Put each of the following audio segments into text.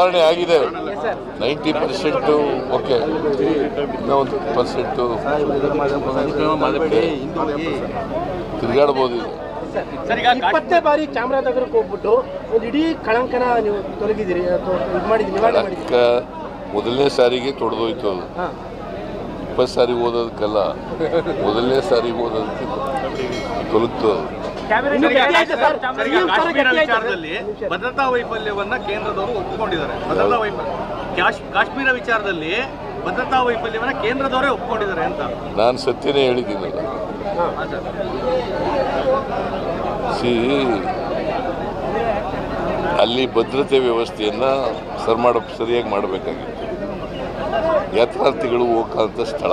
ಸುಧಾರಣೆ ಆಗಿದೆ. Ninety percent okay ಇನ್ನೂ ಒಂದು ಪರ್ಸೆಂಟು ತಿರುಗಾಡ್ಬೋದು ಇದು. ಇಪ್ಪತ್ತೇ ಬಾರಿ ಚಾಮರಾಜನಗರಕ್ಕೆ ಹೋಗ್ಬಿಟ್ಟು ಒಂದು ಇಡೀ ಕಳಂಕನ ನೀವು ತೊಲಗಿದ್ದೀರಿ ಅಥವಾ ಇದು ಮಾಡಿದ್ದೀರಿ ಮಾಡಿದ್ದೀರಿ? ಮೊದಲನೇ ಸಾರಿಗೆ ತೊಡೆದೋಯ್ತು ಅದು. ಹಾಂ. ಇಪ್ಪತ್ತು ಸಾರಿ ಓದೋದಕ್ಕಲ್ಲ ಮೊದಲನೇ ಸಾರಿ ಓದೋದಕ್ಕೆ ತೊಲಗ್ತು ಅದು. ವಿಚಾರದಲ್ಲಿ ಭದ್ರತಾ ವೈಫಲ್ಯವನ್ನ ಕೇಂದ್ರದವರು ಒಪ್ಪಿಕೊಂಡಿದ್ದಾರೆ ಭದ್ರತಾ ವೈಫಲ್ಯ ಕಾಶ್- ಕಾಶ್ಮೀರ ವಿಚಾರದಲ್ಲಿ ಭದ್ರತಾ ವೈಫಲ್ಯವನ್ನ ಕೇಂದ್ರದವರೇ ಒಪ್ಪಿಕೊಂಡಿದ್ದಾರೆ ಅಂತ. ನಾನು ಸತ್ಯನೇ ಹೇಳಿದ್ದೀನಲ್ಲ ಹಾ, ಸರ್. ಸಿ ಅಲ್ಲಿ ಭದ್ರತೆ ವ್ಯವಸ್ಥೆಯನ್ನು ಸರ್ ಮಾಡ ಸರಿಯಾಗಿ ಮಾಡಬೇಕಾಗಿತ್ತು. ಯಾತ್ರಾರ್ಥಿಗಳು ಹೋಗಂಥ ಸ್ಥಳ.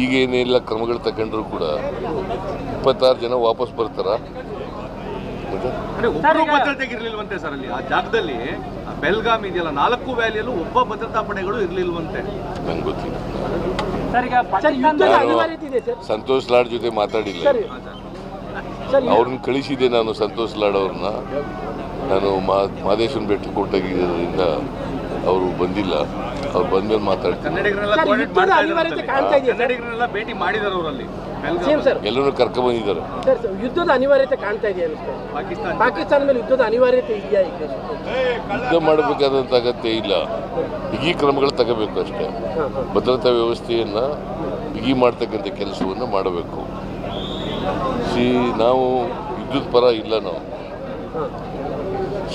ಈಗೇನೆಲ್ಲ ಕ್ರಮಗಳು ತಗೊಂಡ್ರು ಕೂಡ ಇಪ್ಪತ್ತಾರು ಜನ ವಾಪಸ್ ಬರ್ತಾರ? ಭದ್ರತೆಗೆ ಇರ್ಲಿಲ್ವಂತೆ ಸರ್ ಅಲ್ಲಿ. ಆ ಜಾಗದಲ್ಲಿ ಆ ಬೆಲ್ಗಾಮ್ ಇದೆಯಲ್ಲ ನಾಲ್ಕು ವ್ಯಾಲಿಯಲ್ಲೂ ಒಬ್ಬ ಭದ್ರತಾ ಪಡೆಗಳು ಇರ್ಲಿಲ್ವಂತೆ. ನಂಗೆ ಗೊತ್ತಿಲ್ಲ. ಸಂತೋಷ್ ಲಾಡ್ ಜೊತೆ ಮಾತಾಡಿಲ್ಲ. ಅವ್ರನ್ನ ಕಳಿಸಿದೆ ನಾನು ಸಂತೋಷ್ ಲಾಡ್ ಅವ್ರನ್ನ. ನಾನು ಮಾ ಮಾದೇಶನ್ ಭೇಟಿ ಕೊಟ್ಟಾಗಿದ್ದರಿಂದ ಅವರು ಬಂದಿಲ್ಲ ಅವ್ರು ಬಂದ್ಮೇಲೆ ಮೇಲೆ ಮಾತಾಡ್ತಾರೆ ಭೇಟಿ ಮಾಡಿದಾರೆ ಅವರಲ್ಲಿ. ಎಲ್ಲರೂ ಕರ್ಕ ಬಂದಿದ್ದಾರೆ ಸರ್, ಯುದ್ಧದ ಅನಿವಾರ್ಯತೆ ಕಾಣ್ತಾ ಇದೆಯಾ ಇದೆ? ಪಾಕಿಸ್ತಾನ. ಪಾಕಿಸ್ತಾನ ಮೇಲೆ ಯುದ್ಧದ ಅನಿವಾರ್ಯತೆ ಇದೆಯಾ ಈಗ? ಯುದ್ಧ ಮಾಡಬೇಕಾದಂತ ಅಗತ್ಯ ಇಲ್ಲ. ಬಿಗಿ ಕ್ರಮಗಳು ತಗೋಬೇಕು ಅಷ್ಟೇ. ಭದ್ರತಾ ವ್ಯವಸ್ಥೆಯನ್ನು ಬಿಗಿ ಮಾಡ್ತಕ್ಕಂಥ ಕೆಲಸವನ್ನು ಮಾಡಬೇಕು. ಸಿ ನಾವು ಯುದ್ಧದ ಪರ ಇಲ್ಲ ನಾವು.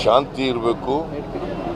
ಶಾಂತಿ ಇರಬೇಕು.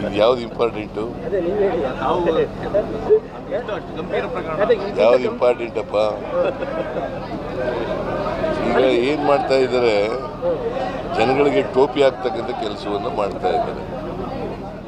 ಇದು ಯಾವ್ದು ಇಂಪಾರ್ಟೆಂಟು ಯಾವ್ದು ಇಂಪಾರ್ಟೆಂಟ್ ಇಂಪಾರ್ಟೆಂಟಪ್ಪ ಈಗ ಏನು ಮಾಡ್ತಾ ಇದ್ದಾರೆ, ಜನಗಳಿಗೆ ಟೋಪಿ ಆಗ್ತಕ್ಕಂಥ ಕೆಲಸವನ್ನು ಮಾಡ್ತಾ ಇದ್ದಾರೆ.